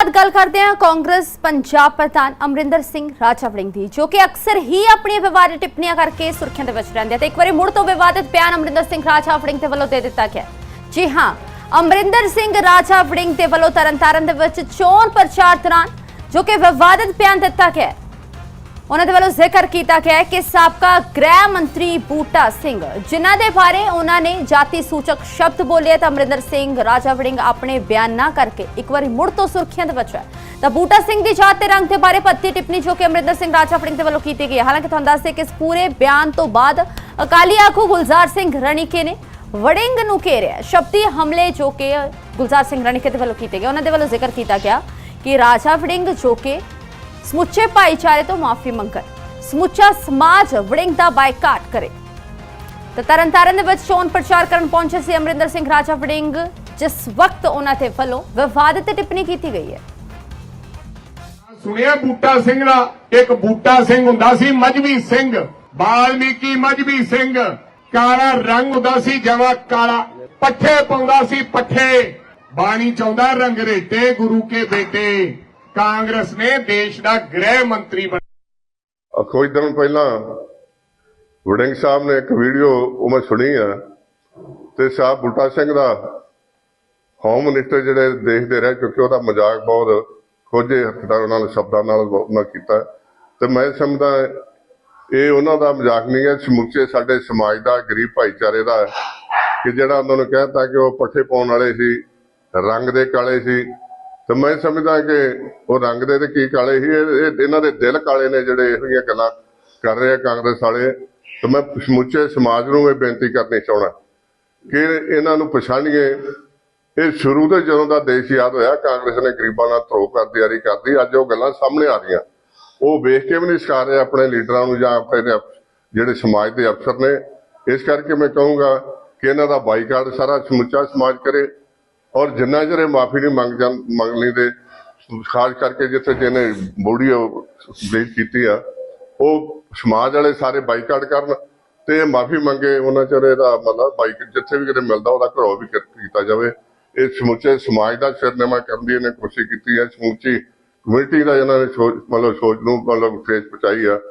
ਬਾਅਦ ਗੱਲ ਕਰਦੇ ਹਾਂ ਕਾਂਗਰਸ ਪੰਜਾਬ ਪ੍ਰਧਾਨ ਅਮਰਿੰਦਰ ਸਿੰਘ ਰਾਜਾ ਦੀ, ਜੋ ਕਿ ਅਕਸਰ ਹੀ ਆਪਣੀਆਂ ਵਿਵਾਦਿਤ ਟਿੱਪਣੀਆਂ ਕਰਕੇ ਸੁਰਖੀਆਂ ਦੇ ਵਿੱਚ ਰਹਿੰਦੇ ਆ ਤੇ ਇੱਕ ਵਾਰੀ ਮੁੜ ਤੋਂ ਵਿਵਾਦਿਤ ਬਿਆਨ ਅਮਰਿੰਦਰ ਸਿੰਘ ਰਾਜਾ ਵੜਿੰਗ ਦੇ ਵੱਲੋਂ ਦੇ ਦਿੱਤਾ ਗਿਆ। ਜੀ ਹਾਂ, ਅਮਰਿੰਦਰ ਸਿੰਘ ਰਾਜਾ ਵੜਿੰਗ ਦੇ ਵੱਲੋਂ ਤਰਨਤਾਰਨ ਦੇ ਵਿੱਚ ਚੋਣ ਪ੍ਰਚਾਰ ਦੌਰਾਨ ਜੋ ਕਿ ਵਿਵਾਦਿਤ ਬਿਆਨ ਦਿੱਤਾ ਗਿਆ ਉਹਨਾਂ ਦੇ ਵੱਲੋਂ ਜ਼ਿਕਰ ਕੀਤਾ ਗਿਆ ਹੈ ਕਿ ਸਾਬਕਾ ਗ੍ਰਹਿ ਮੰਤਰੀ ਬੂਟਾ ਸਿੰਘ, ਜਿਨ੍ਹਾਂ ਦੇ ਬਾਰੇ ਉਹਨਾਂ ਨੇ ਜਾਤੀ ਸੂਚਕ ਸ਼ਬਦ ਬੋਲੇ ਤਾਂ ਅਮਰਿੰਦਰ ਸਿੰਘ, ਰਾਜਾ ਵੜਿੰਗ ਆਪਣੇ ਬਿਆਨ ਨਾ ਕਰਕੇ ਇੱਕ ਵਾਰੀ ਮੁੜ ਤੋਂ ਸੁਰਖੀਆਂ ਦੇ ਵਿੱਚ ਹੈ ਤਾਂ ਬੂਟਾ ਸਿੰਘ ਦੀ ਜਾਤ ਤੇ ਰੰਗ ਦੇ ਬਾਰੇ ਪੱਤੀ ਟਿੱਪਣੀ ਜੋ ਕਿ ਅਮਰਿੰਦਰ ਸਿੰਘ, ਰਾਜਾ ਵੜਿੰਗ ਦੇ ਵੱਲੋਂ ਕੀਤੀ ਗਈ ਹੈ। ਹਾਲਾਂਕਿ ਤੁਹਾਨੂੰ ਦੱਸ ਦੇ ਕਿ ਇਸ ਪੂਰੇ ਬਿਆਨ ਤੋਂ ਬਾਅਦ ਅਕਾਲੀ ਆਗੂ ਗੁਲਜ਼ਾਰ ਸਿੰਘ ਰਣੀਕੇ ਨੇ ਵੜਿੰਗ ਨੂੰ ਘੇਰਿਆ। ਸ਼ਬਦੀ ਹਮਲੇ ਜੋ ਕਿ ਗੁਲਜ਼ਾਰ ਸਿੰਘ ਰਣੀਕੇ ਦੇ ਵੱਲੋਂ ਕੀਤੇ ਗਏ। ਉਹਨਾਂ ਦੇ ਵੱਲੋਂ ਜ਼ਿਕਰ ਕੀਤਾ ਗਿਆ ਕਿ ਰਾਜਾ ਵੜਿੰਗ ਜੋ ਕਿ ਸਮੁੱਚੇ ਭਾਈਚਾਰੇ ਤੋਂ ਮਾਫੀ ਮੰਗਣ। ਸਮੁੱਚਾ ਸਮਾਜ ਵੜਿੰਗ ਦਾ ਬਾਈਕਾਟ ਕਰੇ। ਤਾਂ ਤਰਨਤਾਰਨ ਦੇ ਵਿੱਚ ਚੋਣ ਪ੍ਰਚਾਰ ਕਰਨ ਪਹੁੰਚੇ ਸੀ ਅਮਰਿੰਦਰ ਸਿੰਘ ਰਾਜਾ ਵੜਿੰਗ, ਜਿਸ ਵਕਤ ਉਹਨਾਂ ਦੇ ਵੱਲੋਂ ਵਿਵਾਦਿਤ ਟਿੱਪਣੀ ਕੀਤੀ ਗਈ ਹੈ। ਸੁਣਿਆ ਬੂਟਾ ਸਿੰਘ ਦਾ? ਇੱਕ ਬੂਟਾ ਸਿੰਘ ਹੁੰਦਾ ਸੀ ਮਜਬੀ ਸਿੰਘ। ਬਾਲਮੀਕੀ ਮਜਵੀ ਸਿੰਘ। ਕਾਲਾ ਰੰਗ ਹੁੰਦਾ ਸੀ, ਜਵਾ ਕਾਲਾ। ਪੱਠੇ ਪਾਉਂਦਾ ਸੀ, ਪੱਠੇ। ਬਾਣੀ ਚਾਹੁੰਦਾ ਰੰਗਰੇਟੇ ਗੁਰੂ ਕੇ ਬੇਟੇ। ਕਾਂਗਰਸ ਨੇ ਦੇਸ਼ ਦਾ ਗ੍ਰਹਿ ਮੰਤਰੀ ਬਣਾ ਕੁਝ ਦਿਨ ਪਹਿਲਾਂ ਵੜਿੰਗ ਸਾਹਿਬ ਨੇ ਇੱਕ ਵੀਡੀਓ ਉਹ ਮੈਂ ਸੁਣੀ ਆ ਤੇ ਸਾਹਿਬ ਬੂਟਾ ਸਿੰਘ ਦਾ ਹੋਮ ਮਿਨਿਸਟਰ ਜਿਹੜੇ ਦੇਖਦੇ ਰਹੇ ਕਿਉਂਕਿ ਉਹਦਾ ਮਜ਼ਾਕ ਬਹੁਤ ਖੋਜੇ ਹੱਥਾਂ ਨਾਲ ਸ਼ਬਦਾਂ ਨਾਲ ਉਹਨਾਂ ਕੀਤਾ। ਤੇ ਮੈਂ ਸਮਝਦਾ ਇਹ ਉਹਨਾਂ ਦਾ ਮਜ਼ਾਕ ਨਹੀਂ ਹੈ, ਸਮੁੱਚੇ ਸਾਡੇ ਸਮਾਜ ਦਾ, ਗਰੀਬ ਭਾਈਚਾਰੇ ਦਾ, ਕਿ ਜਿਹੜਾ ਉਹਨਾਂ ਨੂੰ ਕਹਿਤਾ ਕਿ ਉਹ ਪੱਠੇ ਪਾਉਣ ਵਾਲੇ ਸੀ, ਰੰਗ ਦੇ ਕਾਲੇ ਸੀ ਤੇ ਮੈਂ ਸਮਝਦਾ ਕਿ ਉਹ ਰੰਗ ਦੇ ਤੇ ਕੀ ਕਾਲੇ ਸੀ, ਇਹ ਇਹਨਾਂ ਦੇ ਦਿਲ ਕਾਲੇ ਨੇ ਜਿਹੜੇ ਇਹੋ ਜਿਹੀਆਂ ਗੱਲਾਂ ਕਰ ਰਹੇ ਆ ਕਾਂਗਰਸ ਵਾਲੇ। ਤੇ ਮੈਂ ਸਮੁੱਚੇ ਸਮਾਜ ਨੂੰ ਇਹ ਬੇਨਤੀ ਕਰਨੀ ਚਾਹਣਾ ਕਿ ਇਹਨਾਂ ਨੂੰ ਪਛਾਣੀਏ। ਇਹ ਸ਼ੁਰੂ ਤੋਂ ਜਦੋਂ ਦਾ ਦੇਸ਼ ਯਾਦ ਹੋਇਆ, ਕਾਂਗਰਸ ਨੇ ਗਰੀਬਾਂ ਨਾਲ ਧਰੋ ਕਰ ਤਿਆਰੀ ਕਰਦੀ ਅੱਜ ਉਹ ਗੱਲਾਂ ਸਾਹਮਣੇ ਆ ਰਹੀਆਂ। ਉਹ ਵੇਖ ਕੇ ਵੀ ਨਹੀਂ ਸਿਖਾ ਰਹੇ ਆਪਣੇ ਲੀਡਰਾਂ ਨੂੰ ਜਾਂ ਆਪਣੇ ਜਿਹੜੇ ਸਮਾਜ ਦੇ ਅਫਸਰ ਨੇ। ਇਸ ਕਰਕੇ ਮੈਂ ਕਹੂੰਗਾ ਕਿ ਇਹਨਾਂ ਦਾ ਬਾਈਕਾਟ ਸਾਰਾ ਸਮੁੱਚਾ ਸਮਾਜ ਕਰੇ। ਔਰ ਜਿੰਨਾ ਚਿਰ ਮਾਫੀ ਨਹੀਂ ਮੰਗ ਜਾਂ ਮੰਗ ਲੈਂਦੇ, ਖਾਸ ਕਰਕੇ ਜਿੱਥੇ ਜਿਹਨੇ ਬੋੜੀ ਬ੍ਰੇਕ ਕੀਤੀ ਆ, ਉਹ ਸਮਾਜ ਵਾਲੇ ਸਾਰੇ ਬਾਈਕਾਟ ਕਰਨ ਤੇ ਮਾਫੀ ਮੰਗੇ, ਉਹਨਾਂ ਚਿਰ ਇਹਦਾ ਮਤਲਬ ਬਾਈਕ ਜਿੱਥੇ ਵੀ ਕਿਤੇ ਮਿਲਦਾ ਉਹਦਾ ਘਰੋਂ ਵੀ ਕੀਤਾ ਜਾਵੇ। ਇਹ ਸਮੁੱਚੇ ਸਮਾਜ ਦਾ ਸਿਰਨਿਮਾ ਕਰਨ ਦੀ ਇਹਨੇ ਕੋਸ਼ਿਸ਼ ਕੀਤੀ ਹੈ ਸਮੁੱਚੀ ਕਮਿਊਨਿਟੀ ਦਾ ਇਹਨਾਂ ਨੇ ਸੋਚ, ਮਤਲਬ ਸੋਚ ਨੂੰ ਮਤਲਬ ਫੇਸ ਪਹੁੰਚਾਈ ਆ।